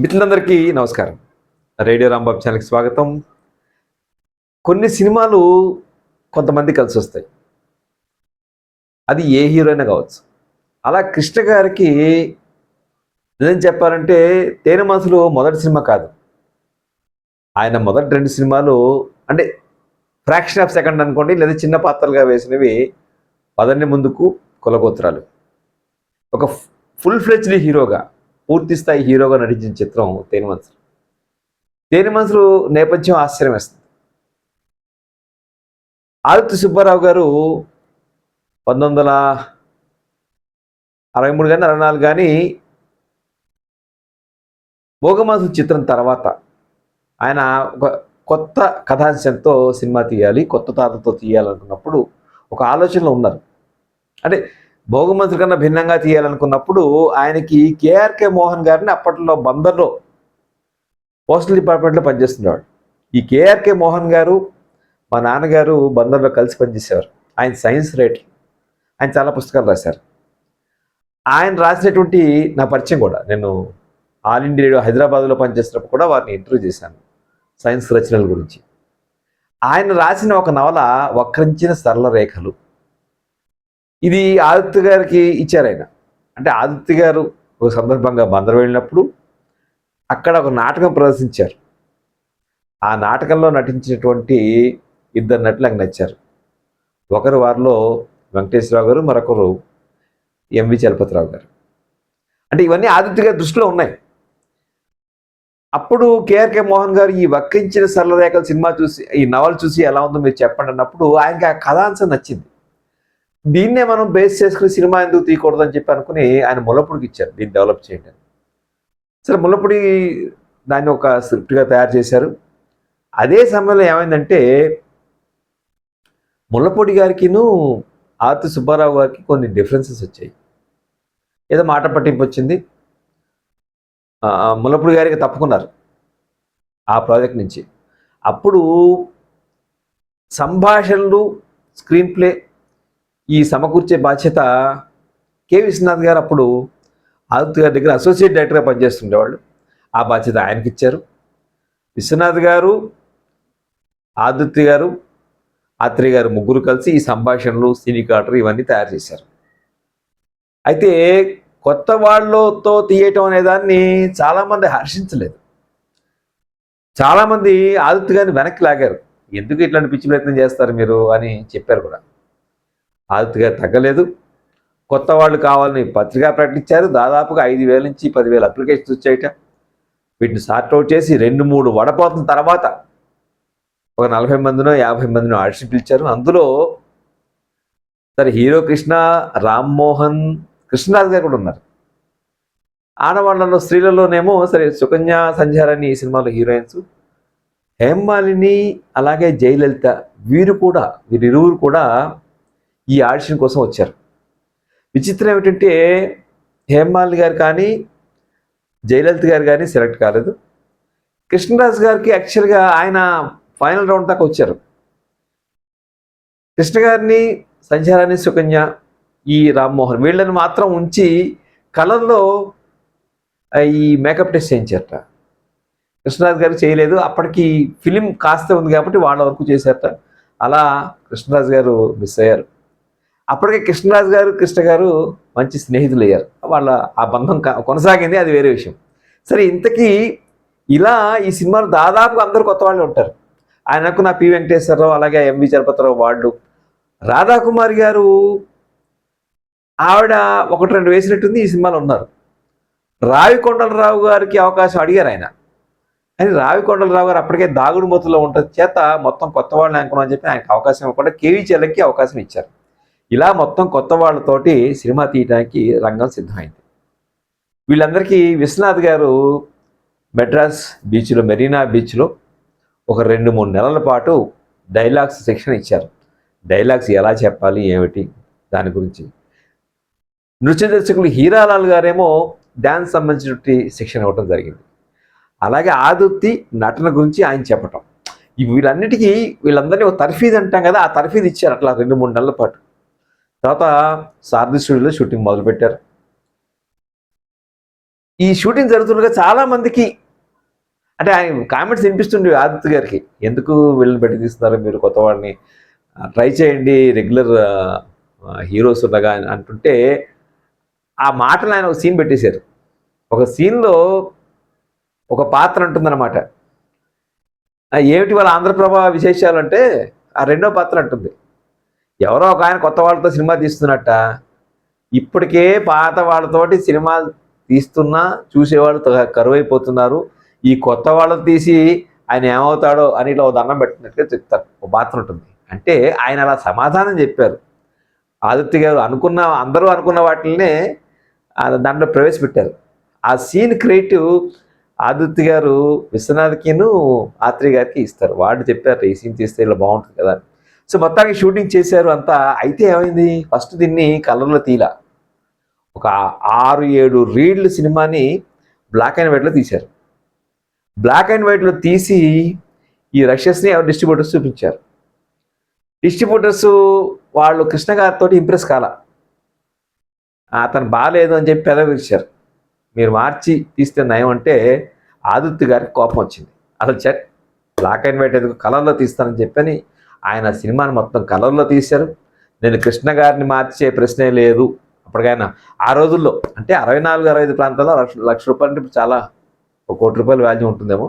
మిత్రులందరికీ నమస్కారం. రేడియో రాంబాబు ఛానల్కి స్వాగతం. కొన్ని సినిమాలు కొంతమంది కలిసి వస్తాయి. అది ఏ హీరో అయినా కావచ్చు. అలా కృష్ణ గారికి నిజం చెప్పాలంటే తేనె మనసులు మొదటి సినిమా కాదు. ఆయన మొదటి రెండు సినిమాలు అంటే ఫ్రాక్షన్ ఆఫ్ సెకండ్ అనుకోండి లేదా చిన్న పాత్రలుగా వేసినవి పదండి ముందుకు కులగోత్రాలు. ఒక ఫుల్ ఫ్లెచ్డ్ హీరోగా పూర్తి స్థాయి హీరోగా నటించిన చిత్రం తేనె మనసులు మనసులు నేపథ్యం ఆశ్చర్యం వేస్తుంది ఆదిత్య సుబ్బారావు గారు పంతొమ్మిది వందల అరవై మూడు కానీ అరవై నాలుగు కానీ భోగమాసు చిత్రం తర్వాత ఆయన ఒక కొత్త కథాంశంతో సినిమా తీయాలి కొత్త తాతతో తీయాలనుకున్నప్పుడు ఒక ఆలోచనలో ఉన్నారు. అంటే భోగమంత్రి కన్నా భిన్నంగా తీయాలనుకున్నప్పుడు ఆయనకి కేఆర్కే మోహన్ గారిని అప్పట్లో బందర్లో పోస్టల్ డిపార్ట్మెంట్లో పనిచేస్తున్నాడు ఈ కేఆర్కే మోహన్ గారు మా నాన్నగారు బందర్లో కలిసి పనిచేసేవారు. ఆయన సైన్స్ రైటర్. ఆయన చాలా పుస్తకాలు రాశారు. ఆయన రాసినటువంటి నా పరిచయం కూడా నేను ఆల్ ఇండియా రేడియో హైదరాబాద్లో పనిచేసినప్పుడు కూడా వారిని ఇంటర్వ్యూ చేశాను సైన్స్ రచనల గురించి. ఆయన రాసిన ఒక నవల వక్రించిన సరళ రేఖలు. ఇది ఆదిత్య గారికి ఇచ్చారు ఆయన. అంటే ఆదిత్య గారు ఒక సందర్భంగా బందర్ వెళ్ళినప్పుడు అక్కడ ఒక నాటకం ప్రదర్శించారు. ఆ నాటకంలో నటించినటువంటి ఇద్దరు నటులు నాకు నచ్చారు. ఒకరు వారిలో వెంకటేశ్వరరావు గారు మరొకరు ఎంవి చలపతిరావు గారు. అంటే ఇవన్నీ ఆదిత్య గారి దృష్టిలో ఉన్నాయి. అప్పుడు కేఆర్కే మోహన్ గారు ఈ వక్కించిన సరళరేఖల సినిమా చూసి ఈ నవల చూసి ఎలా ఉందో మీరు చెప్పండి అన్నప్పుడు ఆయనకి ఆ కథాంశం నచ్చింది. దీన్నే మనం బేస్ చేసుకుని సినిమా ఎందుకు తీయకూడదని చెప్పి అనుకుని ఆయన ముల్లపూడికి ఇచ్చారు. దీన్ని డెవలప్ చేయండి అని. సరే ముల్లపూడి దాన్ని ఒక స్క్రిప్ట్గా తయారు చేశారు. అదే సమయంలో ఏమైందంటే ముల్లపొడి గారికిను ఆర్తి సుబ్బారావు గారికి కొన్ని డిఫరెన్సెస్ వచ్చాయి. ఏదో మాట పట్టింపు వచ్చింది. ముల్లపూడి గారికి తప్పుకున్నారు ఆ ప్రాజెక్ట్ నుంచి. అప్పుడు సంభాషణలు స్క్రీన్ ప్లే ఈ సమకూర్చే బాధ్యత కె విశ్వనాథ్ గారు అప్పుడు ఆదిత్య గారి దగ్గర అసోసియేట్ డైరెక్టర్గా పనిచేస్తుండేవాళ్ళు. ఆ బాధ్యత ఆయనకి ఇచ్చారు. విశ్వనాథ్ గారు ఆదిత్య గారు ఆత్రేయ గారు ముగ్గురు కలిసి ఈ సంభాషణలు సినీ ఇవన్నీ తయారు చేశారు. అయితే కొత్త వాళ్ళతో తీయటం అనే దాన్ని చాలామంది హర్షించలేదు. చాలామంది ఆదిత్య గారిని వెనక్కి లాగారు. ఎందుకు ఇట్లాంటి పిచ్చి ప్రయత్నం చేస్తారు మీరు అని చెప్పారు కూడా. ఆదిత్య తగ్గలేదు. కొత్త వాళ్ళు కావాలని పత్రికా ప్రకటించారు. దాదాపుగా ఐదు వేల నుంచి పదివేల అప్లికేషన్స్ వచ్చాయట. వీటిని సార్ట్అవుట్ చేసి రెండు మూడు వడపోతున్న తర్వాత ఒక నలభై మందినో యాభై మందినో ఆడిషన్ పిలిచారు. అందులో సరే హీరో కృష్ణ రామ్మోహన్ కృష్ణరాజు గారు కూడా ఉన్నారు. ఆడవాళ్ళలో స్త్రీలలోనేమో సరే సుకన్య సంధ్యారాణి ఈ సినిమాలో హీరోయిన్స్. హేమాలిని అలాగే జయలలిత వీరు కూడా వీరిరువురు కూడా ఈ ఆడిషన్ కోసం వచ్చారు. విచిత్రం ఏమిటంటే హేమాలిని గారు కానీ జయలలిత గారు కానీ సెలెక్ట్ కాలేదు. కృష్ణరాజు గారికి యాక్చువల్గా ఆయన ఫైనల్ రౌండ్ దాకా వచ్చారు. కృష్ణ గారిని సంచారాన్ని సుకన్య ఈ రామ్మోహన్ వీళ్ళని మాత్రం ఉంచి కలర్లో ఈ మేకప్ టెస్ట్ చేయించారట. కృష్ణరాజు గారు చేయలేదు. అప్పటికి ఫిలిం కాస్త ఉంది కాబట్టి వాళ్ళ వరకు చేశారట. అలా కృష్ణరాజు గారు మిస్ అయ్యారు. అప్పటికే కృష్ణరాజు గారు కృష్ణ గారు మంచి స్నేహితులు అయ్యారు వాళ్ళ ఆ బంధం కొనసాగింది అది వేరే విషయం. సరే ఇంతకీ ఇలా ఈ సినిమాలో దాదాపు అందరూ కొత్త వాళ్ళు ఉంటారు. ఆయనకు నా పి. వెంకటేశ్వరరావు అలాగే ఎంవి చలపతిరావు వాళ్ళు. రాధాకుమారి గారు ఆవిడ ఒకటి రెండు వేసినట్టుంది ఈ సినిమాలో ఉన్నారు. రావి కొండలరావు గారికి అవకాశం అడిగారు ఆయన. అని రావి కొండలరావు గారు అప్పటికే దాగుడు మూతలో ఉంటుంది చేత మొత్తం కొత్త వాళ్ళని అనుకున్నామని చెప్పి ఆయనకు అవకాశం ఇవ్వకుండా కేవీ చెల్లకి అవకాశం ఇచ్చారు. ఇలా మొత్తం కొత్త వాళ్ళతోటి సినిమా తీయడానికి రంగం సిద్ధమైంది. వీళ్ళందరికీ విశ్వనాథ్ గారు మెడ్రాస్ బీచ్లో మెరీనా బీచ్లో ఒక రెండు మూడు నెలల పాటు డైలాగ్స్ శిక్షణ ఇచ్చారు. డైలాగ్స్ ఎలా చెప్పాలి ఏమిటి దాని గురించి. నృత్య దర్శకులు హీరాలాల్ గారేమో డ్యాన్స్ సంబంధించినటువంటి శిక్షణ ఇవ్వడం జరిగింది. అలాగే ఆదుర్తి నటన గురించి ఆయన చెప్పటం. ఈ వీళ్ళన్నిటికీ వీళ్ళందరినీ ఒక తర్ఫీద్ అంటాం కదా ఆ తర్ఫీద్ ఇచ్చారు అట్లా రెండు మూడు నెలల పాటు. తర్వాత సారథి స్టూడియోలో షూటింగ్ మొదలుపెట్టారు. ఈ షూటింగ్ జరుగుతుండగా చాలామందికి అంటే ఆయన కామెంట్స్ వినిపిస్తుండే ఆదిత్య గారికి. ఎందుకు వీళ్ళని పెట్టి తీస్తున్నారు మీరు కొత్త వాడిని? ట్రై చేయండి రెగ్యులర్ హీరోస్ ఉండగా అని అంటుంటే ఆ మాటలు ఆయన ఒక సీన్ పెట్టేశారు. ఒక సీన్లో ఒక పాత్ర ఉంటుందన్నమాట. ఏమిటి వాళ్ళ ఆంధ్రప్రభ విశేషాలు అంటే ఆ రెండో పాత్ర అంటుంది. ఎవరో ఒక ఆయన కొత్త వాళ్ళతో సినిమా తీస్తున్నట్ట. ఇప్పటికే పాత వాళ్ళతోటి సినిమాలు తీస్తున్నా చూసేవాళ్ళు త- కరువైపోతున్నారు. ఈ కొత్త వాళ్ళని తీసి ఆయన ఏమవుతాడో అని ఇట్లా ఓ దండం పెట్టినట్టుగా చెప్తారు. ఒక పాత్ర ఉంటుంది. అంటే ఆయన అలా సమాధానం చెప్పారు. ఆదిత్య గారు అనుకున్న అందరూ అనుకున్న వాటినే దాంట్లో ప్రవేశపెట్టారు. ఆ సీన్ క్రియేటివ్ ఆదిత్య గారు విశ్వనాథ్కిను ఆత్రి గారికి ఇస్తారు. వాళ్ళు చెప్పారు ఈ సీన్ తీస్తే ఇలా బాగుంటుంది కదా అని. సో మొత్తానికి షూటింగ్ చేశారు అంతా. అయితే ఏమైంది? ఫస్ట్ దీన్ని కలర్లో తీల. ఒక ఆరు ఏడు రీడ్లు సినిమాని బ్లాక్ అండ్ వైట్లో తీశారు. బ్లాక్ అండ్ వైట్లో తీసి ఈ రషెస్ని ఎవరు డిస్ట్రిబ్యూటర్స్ చూపించారు? డిస్ట్రిబ్యూటర్స్ వాళ్ళు కృష్ణ గారితో ఇంప్రెస్ కాల. అతను బాగాలేదు అని చెప్పి పెదవి విరిచారు. మీరు మార్చి తీస్తే నయం అంటే ఆదిత్య గారికి కోపం వచ్చింది. అసలు చెట్ బ్లాక్ అండ్ వైట్ ఎందుకు కలర్లో తీస్తానని చెప్పని ఆయన సినిమాని మొత్తం కలర్లో తీశారు. నేను కృష్ణ గారిని మార్చే ప్రశ్నే లేదు. అప్పటికైనా ఆ రోజుల్లో అంటే అరవై నాలుగు అరవై ఐదు ప్రాంతాల్లో లక్ష లక్ష రూపాయలు అంటే ఇప్పుడు చాలా ఒక కోటి రూపాయల వాల్యూ ఉంటుందేమో.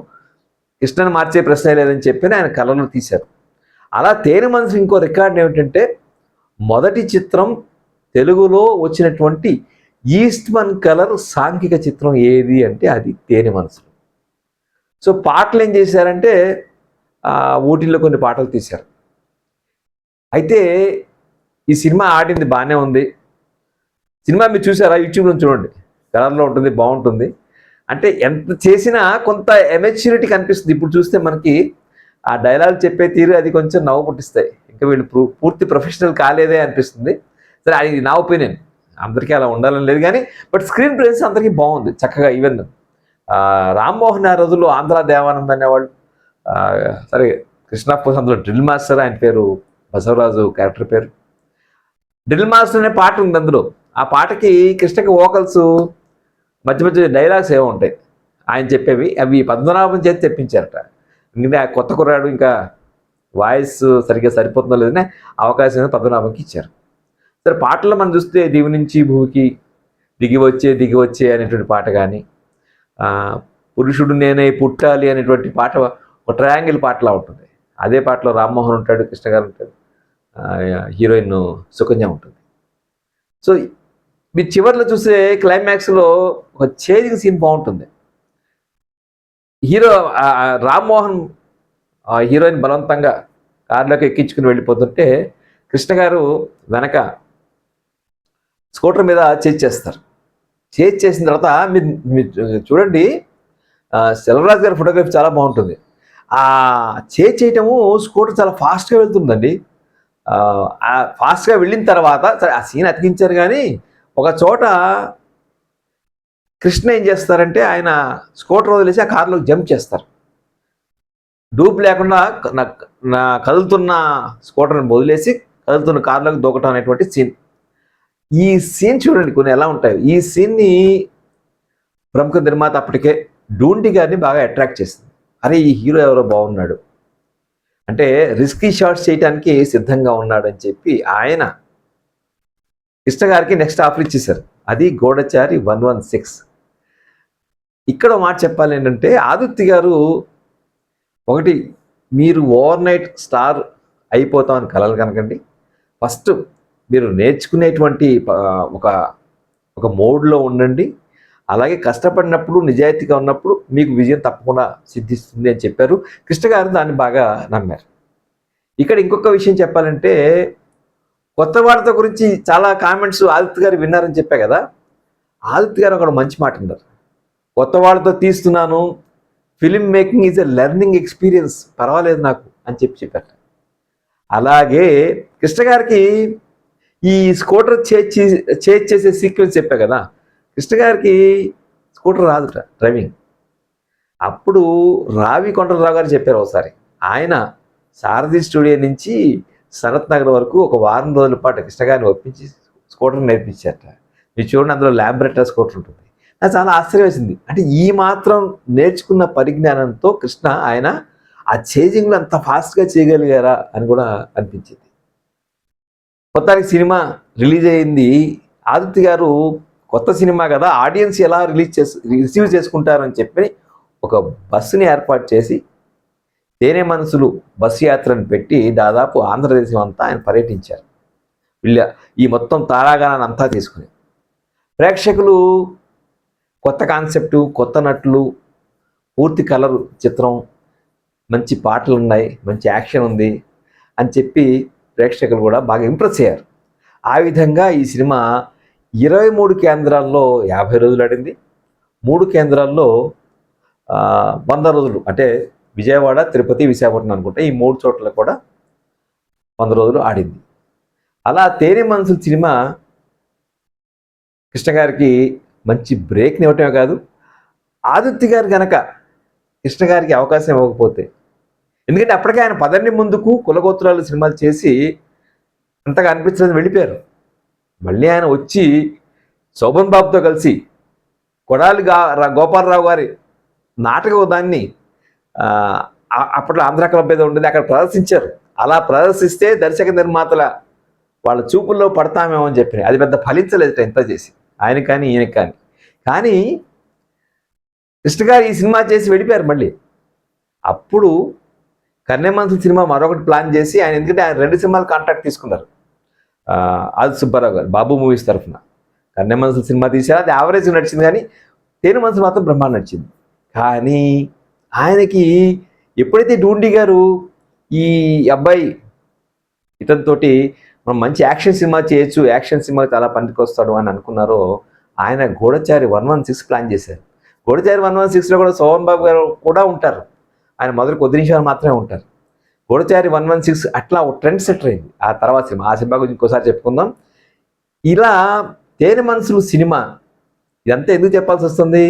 కృష్ణను మార్చే ప్రశ్నే లేదని చెప్పి ఆయన కలర్లో తీశారు. అలా తేనె మనసు ఇంకో రికార్డ్ ఏమిటంటే మొదటి చిత్రం తెలుగులో వచ్చినటువంటి ఈస్ట్మన్ కలర్ సాంఘిక చిత్రం ఏది అంటే అది తేనె మనసు సో పాటలు ఏం చేశారంటే ఊటీలో కొన్ని పాటలు తీశారు. అయితే ఈ సినిమా ఆడింది బాగానే ఉంది. సినిమా మీరు చూసారా? యూట్యూబ్లో చూడండి. కలర్లో ఉంటుంది బాగుంటుంది. అంటే ఎంత చేసినా కొంత ఎమెచ్యూరిటీ కనిపిస్తుంది. ఇప్పుడు చూస్తే మనకి ఆ డైలాగ్ చెప్పే తీరు అది కొంచెం నవ్వు పుట్టిస్తాయి. ఇంకా వీళ్ళు పూర్తి ప్రొఫెషనల్ కాలేదే అనిపిస్తుంది. సరే అది నా ఒపీనియన్ అందరికీ అలా ఉండాలని లేదు కానీ బట్ స్క్రీన్ ప్రెజెన్స్ అందరికీ బాగుంది. చక్కగా ఈవెన్ రామ్మోహన్ ఆ రోజుల్లో ఆంధ్ర దేవానంద్ అనేవాళ్ళు సరే కృష్ణాపూర్ అందులో డ్రిల్ మాస్టర్ ఆయన పేరు బసవరాజు క్యారెక్టర్ పేరు. డ్రిల్ మాస్టర్ అనే పాట ఉంది అందులో. ఆ పాటకి కృష్ణకి వోకల్స్ మధ్య మధ్య డైలాగ్స్ ఏమో ఉంటాయి. ఆయన చెప్పేవి అవి పద్మనాభం చేతి తెప్పించారట. ఎందుకంటే ఆ కొత్త కుర్రాడు ఇంకా వాయిస్ సరిగ్గా సరిపోతుందో లేదనే అవకాశం పద్మనాభంకి ఇచ్చారు. సరే పాటల్లో మనం చూస్తే దివి నుంచి భూమికి దిగి వచ్చే దిగి వచ్చే అనేటువంటి పాట కానీ పురుషుడు నేనే పుట్టాలి అనేటువంటి పాట ఒక ట్రయాంగిల్ పాటలా ఉంటుంది. అదే పాటలో రామ్మోహన్ ఉంటాడు కృష్ణ గారు ఉంటాడు హీరోయిన్ సుకన్య ఉంటుంది. సో మీరు చివర్లో చూసే క్లైమాక్స్లో ఒక చేజింగ్ సీన్ బాగుంటుంది. హీరో రామ్మోహన్ ఆ హీరోయిన్ బలవంతంగా కారులోకి ఎక్కించుకుని వెళ్ళిపోతుంటే కృష్ణ గారు వెనక స్కూటర్ మీద చేజ్ చేస్తారు. చేజ్ చేసిన తర్వాత మీరు మీరు చూడండి సెల్వరాజ్ గారి ఫోటోగ్రఫీ చాలా బాగుంటుంది. ఆ చేజ్ చేయటము స్కూటర్ చాలా ఫాస్ట్గా వెళ్తుందండి. ఫాస్ట్గా వెళ్ళిన తర్వాత సరే ఆ సీన్ అతికించారు కానీ ఒక చోట కృష్ణ ఏం చేస్తారంటే ఆయన స్కూటర్ వదిలేసి ఆ కారులోకి జంప్ చేస్తారు. డూప్ లేకుండా నా కదులుతున్న స్కూటర్ని వదిలేసి కదులుతున్న కార్లోకి దూకటం అనేటువంటి సీన్ ఈ సీన్ చూడండి కొన్ని ఎలా ఉంటాయి. ఈ సీన్ని ప్రముఖ నిర్మాత అప్పటికే డూంటి గారిని బాగా అట్రాక్ట్ చేసింది. అరే ఈ హీరో ఎవరో బాగున్నాడు. అంటే రిస్కీ షాట్స్ చేయడానికి సిద్ధంగా ఉన్నాడని చెప్పి ఆయన ఇష్టగారికి నెక్స్ట్ ఆఫర్ ఇచ్చేశారు. అది గోడచారి వన్ వన్ సిక్స్. ఇక్కడ మాట చెప్పాలి ఏంటంటే ఆదిత్య గారు ఒకటి మీరు ఓవర్ నైట్ స్టార్ అయిపోతామని కలలు కనకండి. ఫస్ట్ మీరు నేర్చుకునేటువంటి ఒక ఒక మోడ్లో ఉండండి. అలాగే కష్టపడినప్పుడు నిజాయితీగా ఉన్నప్పుడు మీకు విజయం తప్పకుండా సిద్ధిస్తుంది అని చెప్పారు. కృష్ణ గారు దాన్ని బాగా నమ్మారు. ఇక్కడ ఇంకొక విషయం చెప్పాలంటే కొత్త వార్త గురించి చాలా కామెంట్స్ ఆదిత్య గారు విన్నారని చెప్పా కదా? ఆదిత్య గారు ఒక మంచి మాట అన్నారు. కొత్త వాళ్ళతో తీస్తున్నాను film making is a learning experience పర్వాలేదు నాకు అని చెప్పి చెప్పారు. అలాగే కృష్ణ గారికి ఈ స్కూటర్ చేజ్ చేజ్ చేసే సీక్వెన్స్ చెప్పా కదా? కృష్ణ గారికి స్కూటర్ రాదుట డ్రైవింగ్. అప్పుడు రావి కొండలరావు గారు చెప్పారు ఒకసారి ఆయన సారథి స్టూడియో నుంచి సనత్ నగర్ వరకు ఒక వారం రోజుల పాటు కృష్ణ గారిని ఒప్పించి స్కూటర్ నేర్పించారట. మీరు చూడండి అందులో ల్యాబొరేటరీ స్కూటర్ ఉంటుంది. నాకు చాలా ఆశ్చర్యం వేసింది. అంటే ఈ మాత్రం నేర్చుకున్న పరిజ్ఞానంతో కృష్ణ ఆయన ఆ చేజింగ్లో అంత ఫాస్ట్గా చేయగలిగారా అని కూడా అనిపించింది. మొత్తానికి సినిమా రిలీజ్ అయింది. ఆదిత్య గారు కొత్త సినిమా కదా ఆడియన్స్ ఎలా రిలీజ్ చేసు రిసీవ్ చేసుకుంటారని చెప్పి ఒక బస్సుని ఏర్పాటు చేసి తేనె మనసులు బస్సు యాత్రను పెట్టి దాదాపు ఆంధ్రదేశం అంతా ఆయన పర్యటించారు. వీళ్ళ ఈ మొత్తం తారాగానాన్ని అంతా తీసుకుని. ప్రేక్షకులు కొత్త కాన్సెప్టు కొత్త నటులు పూర్తి కలర్ చిత్రం మంచి పాటలు ఉన్నాయి మంచి యాక్షన్ ఉంది అని చెప్పి ప్రేక్షకులు కూడా బాగా ఇంప్రెస్ అయ్యారు. ఆ విధంగా ఈ సినిమా ఇరవై మూడు కేంద్రాల్లో యాభై రోజులు ఆడింది. మూడు కేంద్రాల్లో వంద రోజులు అంటే విజయవాడ తిరుపతి విశాఖపట్నం అనుకుంటే ఈ మూడు చోట్ల కూడా వంద రోజులు ఆడింది. అలా తేనె మనసులు సినిమా కృష్ణ గారికి మంచి బ్రేక్ని ఇవ్వటమే కాదు ఆదిత్య గారు గనక కృష్ణ గారికి అవకాశం ఇవ్వకపోతే ఎందుకంటే అప్పటికే ఆయన పదండి ముందుకు కులగోత్రాలు సినిమాలు చేసి అంతగా అనిపించలేదు వెళ్ళిపోయారు. మళ్ళీ ఆయన వచ్చి శోభన్ బాబుతో కలిసి కొడాలి గోపాలరావు గారి నాటక దాన్ని అప్పట్లో ఆంధ్ర క్లబ్ ఏదో ఉండేది అక్కడ ప్రదర్శించారు. అలా ప్రదర్శిస్తే దర్శక నిర్మాతల వాళ్ళ చూపుల్లో పడతామేమో అని చెప్పి అది పెద్ద ఫలించలేదు ఎంత చేసి. ఆయన కానీ ఈయన కానీ. కానీ కృష్ణ గారు ఈ సినిమా చేసి వెళ్ళిపోయారు మళ్ళీ. అప్పుడు కన్యమంత్రి సినిమా మరొకటి ప్లాన్ చేసి ఆయన ఎందుకంటే ఆయన రెండు సినిమాలు కాంట్రాక్ట్ తీసుకున్నారు. అది సుబ్బారావు గారు బాబు మూవీస్ తరఫున. కన్యమంత్రి సినిమా తీశారు అది యావరేజ్గా నడిచింది కానీ తేను మనసు మాత్రం బ్రహ్మాండ నడిచింది. కానీ ఆయనకి ఎప్పుడైతే డూండి గారు ఈ అబ్బాయి ఇతనితోటి మనం మంచి యాక్షన్ సినిమా చేయొచ్చు యాక్షన్ సినిమా చాలా పనికొస్తాడు అని అనుకున్నారో ఆయన గూఢచారి వన్ వన్ సిక్స్ ప్లాన్ చేశారు. గూఢచారి వన్ వన్ సిక్స్లో కూడా సోహన్ బాబు గారు కూడా ఉంటారు. ఆయన మొదటి కొద్ది నిమిషాలు మాత్రమే ఉంటారు. గోడచారి వన్ వన్ సిక్స్ అట్లా ఒక ట్రెండ్ సెటర్ అయింది. ఆ తర్వాత సినిమా ఆ సినిమా గురించి ఇంకోసారి చెప్పుకుందాం. ఇలా తేనె మనసులు సినిమా ఇదంతా ఎందుకు చెప్పాల్సి వస్తుంది?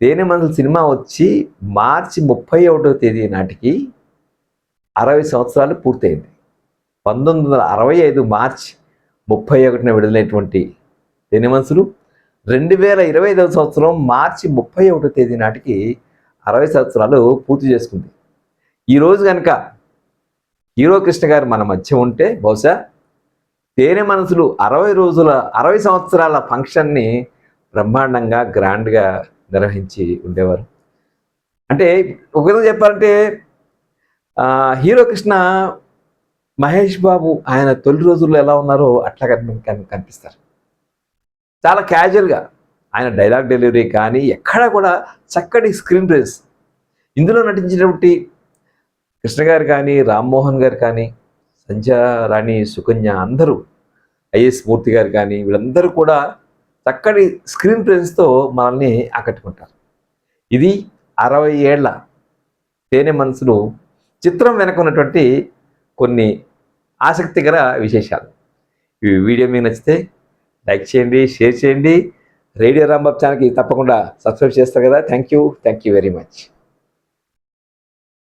తేనె మనసులు సినిమా వచ్చి మార్చి ముప్పై ఒకటో తేదీ నాటికి అరవై సంవత్సరాలు పూర్తయింది. పంతొమ్మిది వందల అరవై ఐదు మార్చ్ ముప్పై ఒకటిన విడుదలైనటువంటి తేనె మనసులు రెండు వేల ఇరవై ఐదవ సంవత్సరం మార్చి ముప్పై ఒకటో తేదీ నాటికి అరవై సంవత్సరాలు పూర్తి చేసుకుంది. ఈరోజు కనుక హీరో కృష్ణ గారు మన మధ్య ఉంటే బహుశా తేనె మనసులు అరవై రోజుల అరవై సంవత్సరాల ఫంక్షన్ని బ్రహ్మాండంగా గ్రాండ్గా నిర్వహించి ఉండేవారు. అంటే ఒక విధంగా చెప్పాలంటే హీరో కృష్ణ మహేష్ బాబు ఆయన తొలి రోజుల్లో ఎలా ఉన్నారో అట్లా కనిపిస్తారు. చాలా క్యాజువల్గా ఆయన డైలాగ్ డెలివరీ కానీ ఎక్కడా కూడా చక్కటి స్క్రీన్ రేస్ ఇందులో నటించినటువంటి కృష్ణ గారు కానీ రామ్మోహన్ గారు కానీ సంధ్యా రాణి సుకన్య అందరూ ఐఎస్ మూర్తి గారు కానీ వీళ్ళందరూ కూడా చక్కటి స్క్రీన్ ప్రెజెన్స్తో మనల్ని ఆకట్టుకుంటారు. ఇది అరవై ఏళ్ళ తేనె మనసులు చిత్రం వెనక ఉన్నటువంటి కొన్ని ఆసక్తికర విశేషాలు. ఈ వీడియో మీకు నచ్చితే లైక్ చేయండి షేర్ చేయండి. రేడియో రాంబాబు ఛానల్కి తప్పకుండా సబ్స్క్రైబ్ చేస్తారు కదా. Thank you. Thank you very much.